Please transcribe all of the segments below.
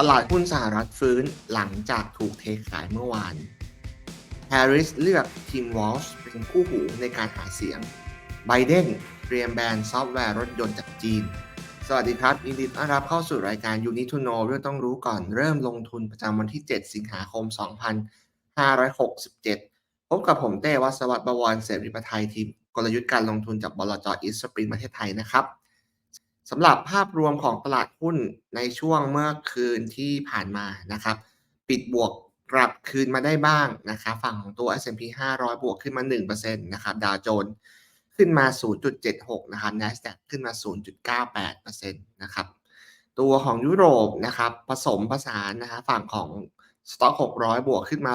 ตลาดหุ้นสหรัฐฟื้นหลังจากถูกเทขายเมื่อวานแฮร์ริสเลือกทีมวอลช์เป็นคู่หูในการหาเสียง ไบเดนเตรียมแบนซอฟต์แวร์รถยนต์จากจีน สวัสดีครับยินดีต้อนรับเข้าสู่รายการ You Need to Know เรื่องต้องรู้ก่อนเริ่มลงทุนประจำวันที่ 7 สิงหาคม 2567 พบกับผมเต้วัสวัสดิ์บวรเสรีประไทยทีมกลยุทธ์การลงทุนจากบลจอีสปริงประเทศไทยนะครับ สำหรับภาพรวมของตลาดหุ้นในช่วงเมื่อคืนที่ผ่านมานะครับ ปิดบวกกลับคืนมาได้บ้างนะครับฝั่งของตัว S&P 500 บวกขึ้นมา 1%นะครับดาวโจนส์ขึ้นมา 0.76 นะครับ NASDAQ ขึ้นมา 0.98%นะครับตัวของยุโรปนะครับผสมผสานนะครับฝั่งของสต็อก600 บวกขึ้นมา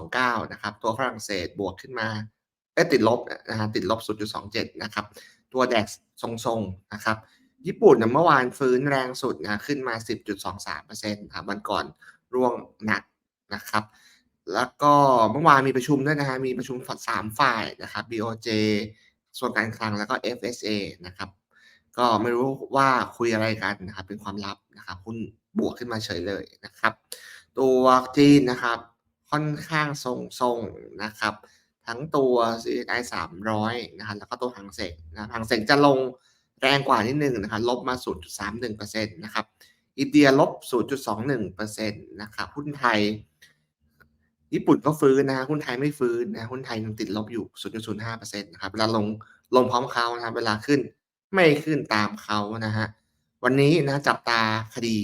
0.29 นะครับ ตัวฝรั่งเศสบวกขึ้นมาเอ้ยติดลบนะฮะติดลบ 0.27 นะครับ ตัวแดกทรงๆนะครับ ญี่ปุ่นเมื่อวานฟื้นแรงสุดนะขึ้นมา 10.23%ครับวันก่อนร่วงหนักนะครับ แล้วก็เมื่อวานมีประชุมด้วยนะฮะมีประชุมสามฝ่ายนะครับ BOJ ส่วนการคลังแล้วก็ FSA นะครับ ก็ไม่รู้ว่าคุยอะไรกันนะครับ เป็นความลับนะครับหุ้นบวกขึ้นมาเฉยเลยนะครับ ตัวจีนนะครับ ค่อนข้างทรงๆนะครับ ทั้งตัว CSI 300 นะครับแล้วก็ตัวหางเสงนะหางเสงจะลง แรงกว่านิดนึงนะครับลบมา 0.31%นะครับอินเดียลบ 0.21%นะครับหุ้นไทย ญี่ปุ่นก็ฟื้นนะหุ้นไทยไม่ฟื้นนะหุ้นไทยยังติดลบอยู่ 0.05%นะครับเวลาลงลงพร้อมเขานะครับเวลาขึ้นไม่ขึ้นตามเขานะฮะวันนี้นะจับตาคดี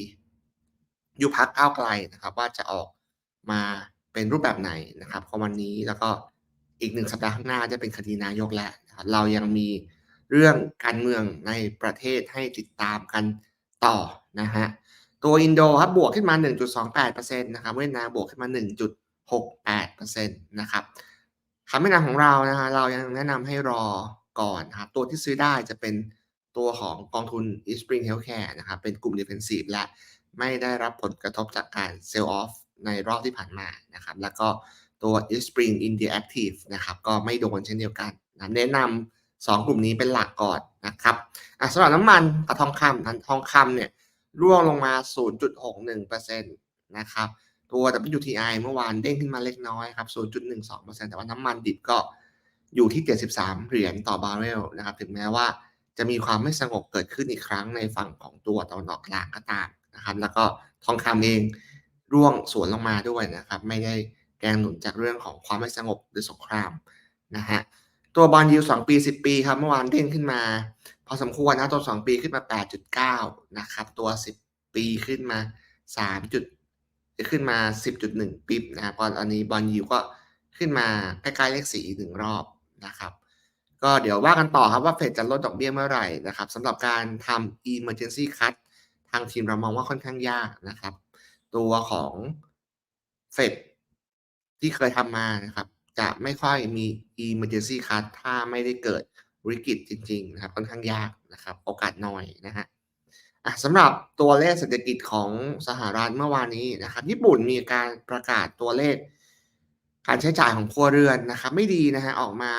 ยุพักก้าวไกลนะครับ ว่าจะออกมาเป็นรูปแบบไหนนะครับของวันนี้แล้วก็อีกหนึ่งสัปดาห์ข้างหน้าจะเป็นคดีนายกแล้วนะเรายังมี เรื่องการเมืองในประเทศให้ติดตามกันต่อนะฮะตัวอินโดครับบวกขึ้นมา 1.28%นะครับเวียดนามบวกขึ้นมา 1.68%นะครับคำแนะนำของเรานะฮะเรายังแนะนำให้รอก่อนครับตัวที่ซื้อได้จะเป็นตัวของกองทุน e Spring Healthcare นะครับเป็นกลุ่ม Defensive และไม่ได้รับผลกระทบจากการ sell off ในรอบที่ผ่านมานะครับแล้วก็ตัว e Spring India Active นะครับก็ไม่โดนเช่นเดียวกันนะแนะนำ สองกลุ่มนี้เป็นหลักก่อนนะครับอะสำหรับน้ำมันกับทองคำนั้นทองคำเนี่ยร่วงลงมา 0.61%นะครับตัว WTI เมื่อวานเด้งขึ้นมาเล็กน้อยครับ 0.12%แต่ว่าน้ำมันดิบก็อยู่ที่ 73 เหรียญต่อบาร์เรลนะครับ ถึงแม้ว่าจะมีความไม่สงบเกิดขึ้นอีกครั้งในฝั่งของตัวตะวันออกกลางก็ตามนะครับ แล้วก็ทองคำเองร่วงสวนลงมาด้วยนะครับ ไม่ได้แรงหนุนจากเรื่องของความไม่สงบหรือสงครามนะฮะ ตัวบอลยูสองปี10ปีครับเมื่อวานเด้งขึ้นมา พอสมควรนะตัว2ปีขึ้นมา8.9นะครับ ตัว10ปีขึ้นมา3จุดขึ้นมา10.1ปิ๊บนะครับตอนนี้บอลยูก็ขึ้นมาใกล้ๆเลขสี่หนึ่งรอบนะครับก็เดี๋ยวว่ากันต่อครับว่าเฟดจะลดดอกเบี้ยเมื่อไหร่นะครับสำหรับการทำ emergency cut ทางทีมเรามองว่าค่อนข้างยากนะครับ ตัวของเฟดที่เคยทำมานะครับ จะไม่ค่อยมี emergency cut ถ้าไม่ได้เกิดวิกฤตจริงๆนะครับค่อนข้างยากนะครับโอกาสน้อยนะฮะอะสำหรับตัวเลขเศรษฐกิจของสหรัฐเมื่อวานนี้นะครับ ญี่ปุ่นมีการประกาศตัวเลข การใช้จ่ายของครัวเรือนนะครับ ไม่ดีนะฮะออกมา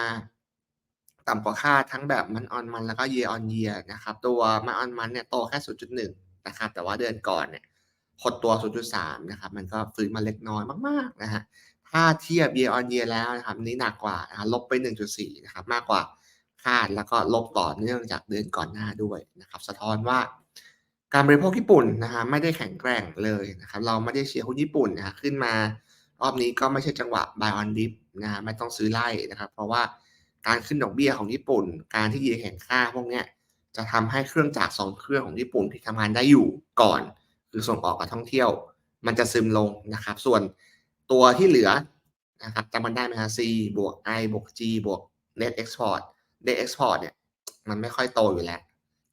ต่ำกว่าคาดทั้งแบบมันออนมันแล้วก็ year on year นะครับ ตัวมันออนมันเนี่ยโตแค่ 0.1 นะครับ แต่ว่าเดือนก่อนเนี่ยหดตัว 0.3 นะครับ มันก็ฟื้นมาเล็กน้อยมากๆนะฮะ ถ้าเทียบ year on year แล้วนะครับนี้หนักกว่านะลบไป 1.4นะครับมากกว่าคาดแล้วก็ลบต่อเนื่องจากเดือนก่อนหน้าด้วยนะครับสะท้อนว่าการบริโภคญี่ปุ่นนะฮะไม่ได้แข็งแกร่งเลยนะครับเราไม่ได้เชียร์หุ้นญี่ปุ่นนะขึ้นมารอบนี้ก็ไม่ใช่จังหวะ buy on dip นะฮะไม่ต้องซื้อไล่นะครับ เพราะว่าการขึ้นดอกเบี้ยของญี่ปุ่น การที่เยนแข็งค่าพวกเนี้ยจะทำให้เครื่องจักรสองเครื่องของญี่ปุ่นที่ทำงานได้อยู่ก่อน คือส่งออกกับท่องเที่ยว มันจะซึมลงนะครับ ส่วน ตัวที่เหลือนะครับจำมันได้ไหมฮะ C บวก I บวก G บวก net export net export เนี่ย มันไม่ค่อยโตอยู่แล้ว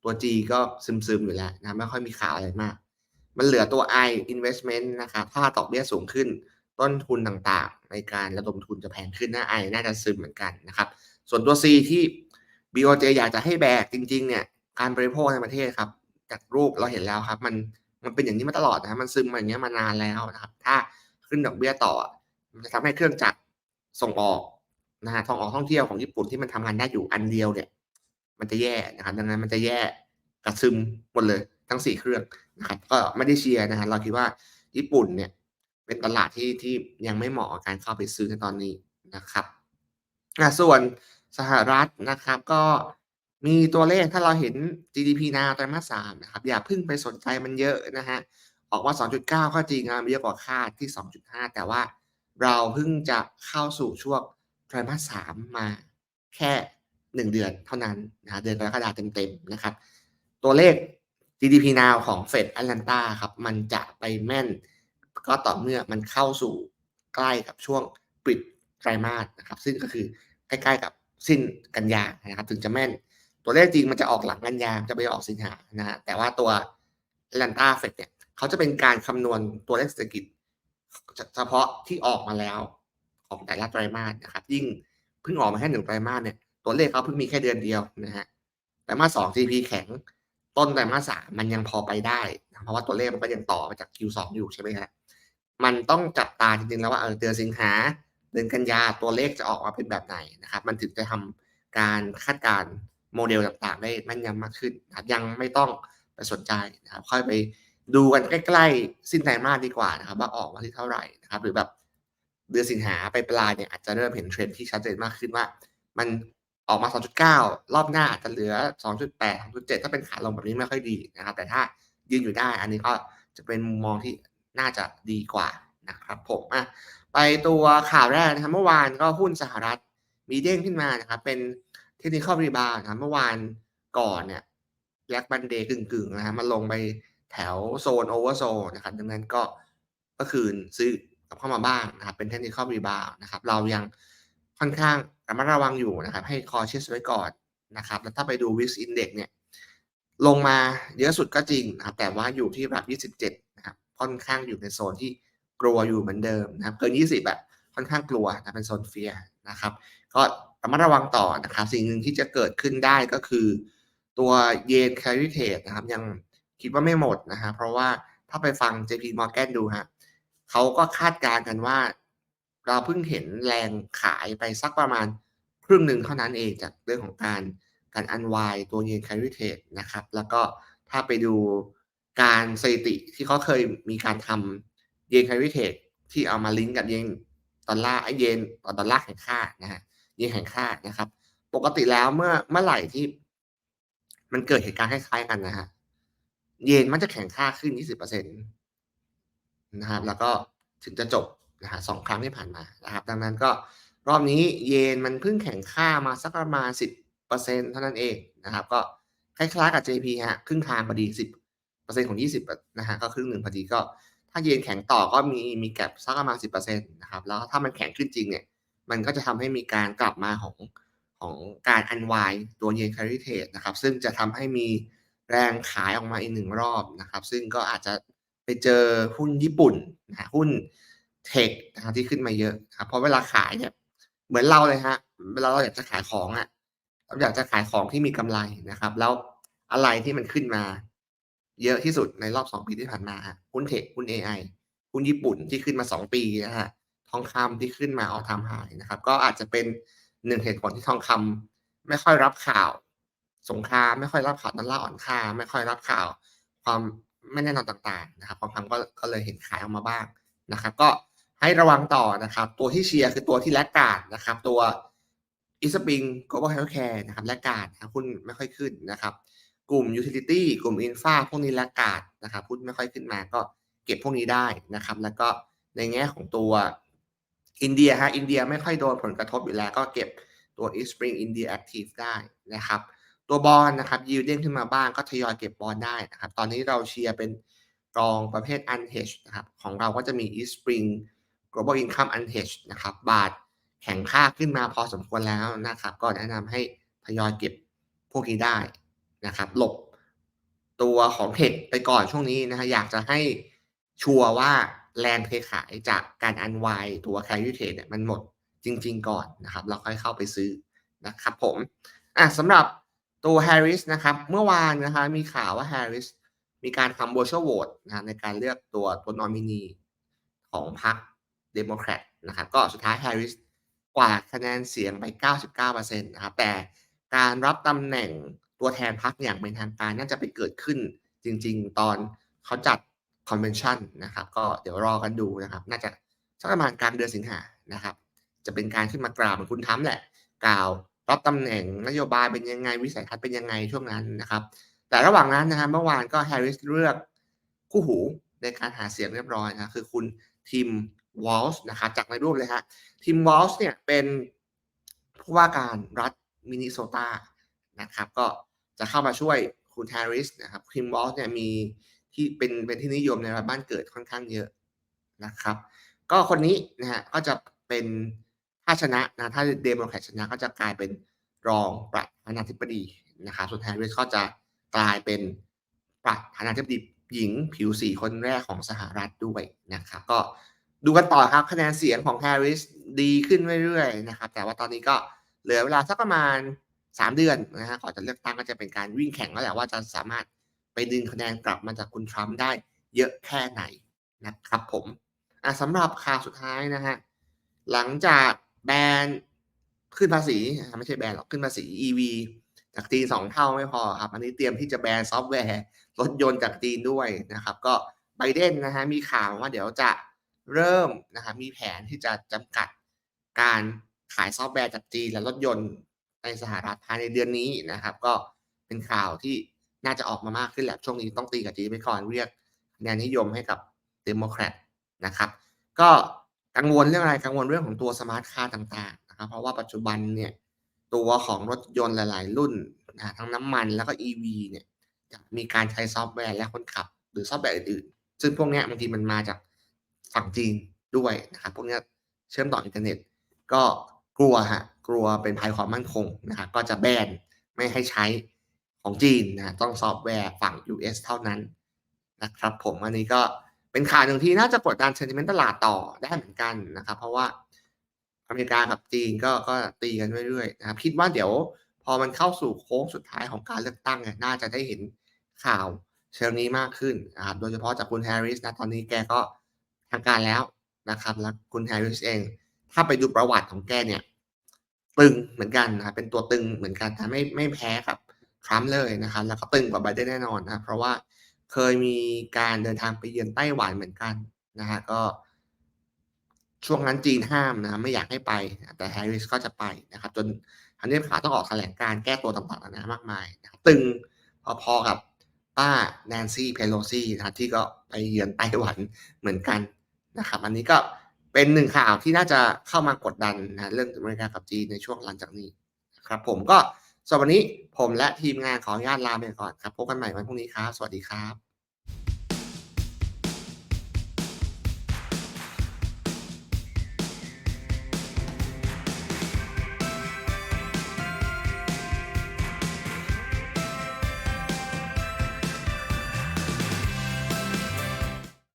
ตัว G ก็ซึมๆอยู่แล้วนะไม่ค่อยมีข่าวอะไรมาก มันเหลือตัว I investment นะครับถ้าดอกเบี้ยสูงขึ้น ต้นทุนต่างๆ ในการระดมทุนจะแพงขึ้นนะ I น่าจะซึมเหมือนกันนะครับ ส่วนตัว C ที่ BOJ อยากจะให้แบกจริงๆเนี่ยการบริโภคในประเทศครับ จากรูปเราเห็นแล้วครับ มันมันเป็นอย่างนี้มาตลอดนะมันซึมมาอย่างนี้มานานแล้วนะครับ ถ้า ขึ้นดอกเบี้ยต่อ มันจะทำให้เครื่องจักรส่งออกนะฮะท่องออกท่องเที่ยวของญี่ปุ่นที่มันทำงานได้อยู่อันเดียวเนี่ย มันจะแย่นะครับ ดังนั้นมันจะแย่กระซึมหมดเลยทั้ง4เครื่องนะครับก็ไม่ได้เชียร์นะครับเราคิดว่าญี่ปุ่นเนี่ยเป็นตลาดที่ที่ยังไม่เหมาะกับการเข้าไปซื้อในตอนนี้นะครับอ่าส่วนสหรัฐนะครับก็มีตัวเลขถ้าเราเห็น GDP Now ไตรมาส3นะครับ อย่าเพิ่งไปสนใจมันเยอะนะครับ ออกมา 2.9 ก็จริงนะเยอะกว่าคาดที่ 2.5 แต่ว่าเราเพิ่งจะเข้าสู่ช่วงไตรมาส3มมาแค่ 1 เดือนเท่านั้นนะเดือนกรกฎาคมเต็มๆนะครับ ตัวเลข GDP Now ของ Fed Atlanta ครับ มันจะไปแม่น ก็ต่อเมื่อมันเข้าสู่ใกล้กับช่วงปิดไตรมาสนะครับ ซึ่งก็คือใกล้ๆกับสิ้นกันยานะครับ ถึงจะแม่น ตัวเลขจริงมันจะออกหลังกันยาจะไปออกสิงหานะครับแต่ว่าตัว Atlanta Fed เนี่ย เขาจะเป็นการคำนวณตัวเลขเศรษฐกิจ เฉพาะที่ออกมาแล้วของแต่ละไตรมาสนะครับ ยิ่งเพิ่งออกมาแค่1ไตรมาสเนี่ย ตัวเลขเขาเพิ่งมีแค่เดือนเดียวนะครับไตรมาส2 GDP แข็งต้นไตรมาส3มันยังพอไปได้เพราะว่าตัวเลขมันก็ยังต่อมาจาก Q2 อยู่ใช่ไหมครับมันต้องจับตาจริงๆแล้วว่าเออเดือนสิงหาเดือนกันยาตัวเลขจะออกมาเป็นแบบไหนนะครับ มันถึงจะทำการคาดการ์โมเดลต่างๆ ได้แม่นยำมากขึ้นนะครับยังไม่ต้องไปสนใจนะครับค่อยไป ดูกันใกล้ๆ สิ้นไตรมาสดีกว่านะครับว่าออกมาที่เท่าไหร่นะครับ หรือแบบเดือนสิงหาไปปลายเนี่ยอาจจะเริ่มเห็น trend ที่ชัดเจนมากขึ้นว่า มันออกมา 2.9 รอบหน้าอาจจะเหลือ 2.8 2.7 ถ้าเป็นขาลงแบบนี้ไม่ค่อยดีนะครับ แต่ถ้ายืนอยู่ได้ อันนี้ก็จะเป็นมุมมองที่น่าจะดีกว่านะครับผมอะไปตัวข่าวแรกนะครับเมื่อวานก็หุ้นสหรัฐมีเด้งขึ้นมานะครับเป็น Technical Rebound นะครับเมื่อวานก่อนเนี่ย Black Monday กึ่งๆนะครับมันลงไป แถวโซน Oversold นนะครับดังนั้นก็เมื่อคืนซื้อกลับเข้ามาบ้างนะครับเป็น Technical Rebound นะครับเรายังค่อนข้างระมัดระวังอยู่นะครับให้ cautious ไว้ก่อนนะครับแล้วถ้าไปดู VIX Index เนี่ยลงมาเยอะสุดก็จริงนะครับแต่ว่าอยู่ที่ระดับ 27 นะครับค่อนข้างอยู่ในโซนที่กลัวอยู่เหมือนเดิมนะครับเกิน 20อะค่อนข้างกลัวนะเป็นโซน Fear นะครับก็ระมัดระวังต่อนะครับสิ่งหนึ่งที่จะเกิดขึ้นได้ก็คือ ตัว Yen Carry Trade นะครับยัง คิดว่าไม่หมดนะครับเพราะว่าถ้าไปฟัง JP Morgan ดูครับเขาก็คาดการณ์กันว่า เราเพิ่งเห็นแรงขายไปสักประมาณครึ่งหนึ่งเท่านั้นเองจากเรื่องของการการ unwind ตัว Yen Carry Trade นะครับ แล้วก็ถ้าไปดูการสถิติที่เขาเคยมีการทำ Yen Carry Trade ที่เอามาลิงก์กับ Yen ดอลลาร์ไอ้ Yen ต่อดอลลาร์แข็งค่านะครับ Yen แข็งค่านะครับ ปกติแล้วเมื่อเมื่อไหร่ที่ มันเกิดเหตุการณ์คล้ายๆกันนะค รับ Yen มักจะแข็งค่าขึ้น 20%นะครับ แล้วก็ถึงจะจบนะครับ2ครั้งที่ผ่านมานะครับ ดังนั้นก็รอบนี้ Yen มันเพิ่งแข็งค่ามาสักประมาณ 10%เท่านั้นเองนะครับ ก็คล้ายๆกับ JP ครับครึ่งทางพอดี 10%ของ 20อะนะก็ครึ่งหนึ่งพอดีก็ ถ้า Yen แข็งต่อก็มีมี gap สักประมาณ 10%นะครับ แล้วถ้ามันแข็งขึ้นจริงเนี่ย มันก็จะทำให้มีการกลับมาของของการ unwind ตัว Yen Carry Trade นะครับ ซึ่งจะทำให้มี แรงขายออกมาอีก1รอบนะครับ ซึ่งก็อาจจะไปเจอหุ้นญี่ปุ่นนะหุ้นเทคนะครับที่ขึ้นมาเยอะครับเพราะเวลาขายเนี่ยเหมือนเราเลยครับเวลาเราอยากจะขายของอะเราอยากจะขายของที่มีกำไรนะครับ แล้วอะไรที่มันขึ้นมา เยอะที่สุดในรอบ2ปีที่ผ่านมาหุ้นเทคหุ้นเอไอหุ้นญี่ปุ่นที่ขึ้นมา2ปีนะครับทองคำที่ขึ้นมา All Time High นะครับ ก็อาจจะเป็น1เหตุผลที่ทองคำไม่ค่อยรับข่าว สงครามไม่ค่อยรับข่าวดอลลาร์อ่อนค่า ไม่ค่อยรับข่าว ความไม่แน่นอนต่างๆนะครับทองคำก็ก็เลยเห็นขายออกมาบ้างนะครับ ก็ให้ระวังต่อนะครับ ตัวที่เชียร์คือตัวที่ laggard นะครับ ตัว Eastspring Global Healthcare นะครับ laggard นะครับหุ้นไม่ค่อยขึ้นนะครับ กลุ่ม Utility กลุ่ม Infra พวกนี้ laggard นะครับหุ้นไม่ค่อยขึ้นมาก็เก็บพวกนี้ได้นะครับ แล้วก็ในแง่ของตัวอินเดียครับอินเดียไม่ค่อยโดนผลกระทบอยู่แล้ว ก็เก็บตัว Eastspring India Active ได้นะครับ ตัวบอนด์นะครับ yield เด้งขึ้นมาบ้างก็ทยอยเก็บบอนด์ได้นะครับ ตอนนี้เราเชียร์เป็นกองประเภท unhedge นะครับ ของเราก็จะมี Eastspring Global Income unhedge นะครับ บาทแข็งค่าขึ้นมาพอสมควรแล้วนะครับ ก็แนะนำให้ทยอยเก็บพวกนี้ได้นะครับ หลบตัวของเทคไปก่อนช่วงนี้นะครับอยากจะให้ชัวร์ว่าแรงเทขายจากการ unwind ตัว Carry Trade เนี่ยมันหมดจริง ๆ ก่อนนะครับแล้วค่อยเข้าไปซื้อนะครับผมอะสำหรับ ตัว Harris นะครับเมื่อวานนะครับมีข่าวว่า Harris มีการทำ Virtual Vote นะในการเลือกตัวตัวนอมินีของพรรค Democrat นะครับก็สุดท้าย Harris กว่าคะแนนเสียงไป 99%นะครับแต่การรับตำแหน่งตัวแทนพรรคอย่างเป็นทางการน่าจะไปเกิดขึ้นจริง ๆ ตอนเขาจัดคอนเวนชั่นนะครับก็เดี๋ยวรอกันดูนะครับ น่าจะสักประมาณกลางเดือนสิงหานะครับ จะเป็นการขึ้นมากล่าวเหมือนคุณทรัมแหละ กล่าว รับตำแหน่งนโยบายเป็นยังไงวิสัยทัศน์เป็นยังไงช่วงนั้นนะครับ แต่ระหว่างนั้นนะครับเมื่อวานก็แฮร์ริสเลือกคู่หูในการหาเสียงเรียบร้อยนะคือคุณทิมวอลส์นะครับจากในรูปเลยฮะทิมวอลส์เนี่ยเป็นผู้ว่าการรัฐมินนิโซตานะครับก็จะเข้ามาช่วยคุณแฮร์ริสนะครับทิมวอลส์เนี่ยมีที่เป็นเป็นที่นิยมในบ้านเกิดค่อนข้างเยอะนะครับ ก็คนนี้นะฮะก็จะเป็น ถ้าชนะนะถ้าเดโมแครตชนะก็จะกลายเป็นรองประธานาธิบดีนะครับส่วนแฮร์ริสก็จะกลายเป็นประธานาธิบดีหญิงผิวสีคนแรกของสหรัฐด้วยนะครับก็ดูกันต่อครับคะแนนเสียงของแฮร์ริสดีขึ้นเรื่อยๆนะครับแต่ว่าตอนนี้ก็เหลือเวลาสักประมาณ 3 เดือนนะฮะก่อนจะเลือกตั้งก็จะเป็นการวิ่งแข่งแล้วแหละว่าจะสามารถไปดึงคะแนนกลับมาจากคุณทรัมป์ได้เยอะแค่ไหนนะครับผมอะสำหรับข่าวสุดท้ายนะฮะหลังจาก แบนขึ้นภาษีไม่ใช่แบนหรอกขึ้นภาษี EV จากจีนสองเท่าไม่พอครับ อันนี้เตรียมที่จะแบนซอฟต์แวร์รถยนต์จากจีนด้วยนะครับ ก็ไบเดนนะฮะมีข่าวว่าเดี๋ยวจะเริ่มนะครับมีแผนที่จะจำกัดการขายซอฟต์แวร์จากจีนและรถยนต์ในสหรัฐภายในเดือนนี้นะครับ ก็เป็นข่าวที่น่าจะออกมามากขึ้นแหละช่วงนี้ต้องตีกับจีนไปก่อนเรียกคะแนนนิยมให้กับเดโมแครตนะครับ ก็ กังวลเรื่องอะไรกังวลเรื่องของตัวสมาร์ทคาร์ต่างๆนะครับเพราะว่าปัจจุบันเนี่ยตัวของรถยนต์หลาย ๆ รุ่นนะทั้งน้ำมันแล้วก็ EV เนี่ยจะมีการใช้ซอฟต์แวร์และคนขับ หรือซอฟต์แวร์อื่นๆ ซึ่งพวกนี้บางทีมันมาจากฝั่งจีนด้วยนะครับพวกนี้เชื่อมต่ออินเทอร์เน็ต ก็กลัวฮะกลัวเป็นภัยความมั่นคงนะครับก็จะแบนไม่ให้ใช้ของจีนนะต้องซอฟต์แวร์ฝั่ง US เท่านั้นนะครับผมอันนี้ก็ เป็นข่าวหนึ่งที่น่าจะกดดันเซนติเมนต์ตลาดต่อได้เหมือนกันนะครับ เพราะว่าอเมริกากับจีนก็ก็ตีกันเรื่อยๆนะครับ คิดว่าเดี๋ยวพอมันเข้าสู่โค้งสุดท้ายของการเลือกตั้งเนี่ยน่าจะได้เห็นข่าวเชิงนี้มากขึ้นนะครับโดยเฉพาะจากคุณแฮร์ริสนะตอนนี้แกก็ทางการแล้วนะครับ แล้วคุณแฮร์ริสเอง ถ้าไปดูประวัติของแกเนี่ย ตึงเหมือนกันนะครับเป็นตัวตึงเหมือนกันแต่ไม่ไม่แพ้กับทรัมป์เลยนะครับ แล้วก็ตึงกว่าไบเดนแน่นอนนะเพราะว่า เคยมีการเดินทางไปเยือนไต้หวันเหมือนกันนะฮะก็ช่วงนั้นจีนห้ามนะไม่อยากให้ไป แต่แฮร์ริสก็จะไปนะครับ จนทันนียบขาวต้องออกแถลงการแก้ตัวต่างๆนะมากมายนะตึงพอๆกับป้าแนนซี่เพโลซี่นะที่ก็ไปเยือนไต้หวันเหมือนกันนะครับ อันนี้ก็เป็นหนึ่งข่าวที่น่าจะเข้ามากดดันนะเรื่องอเมริกากับจีนในช่วงหลังจากนี้ครับผมก็ สำหรับวันนี้ผมและทีมงานขออนุญาตลาไปก่อนครับพบกันใหม่วันพรุ่งนี้ครับ สวัสดีครับ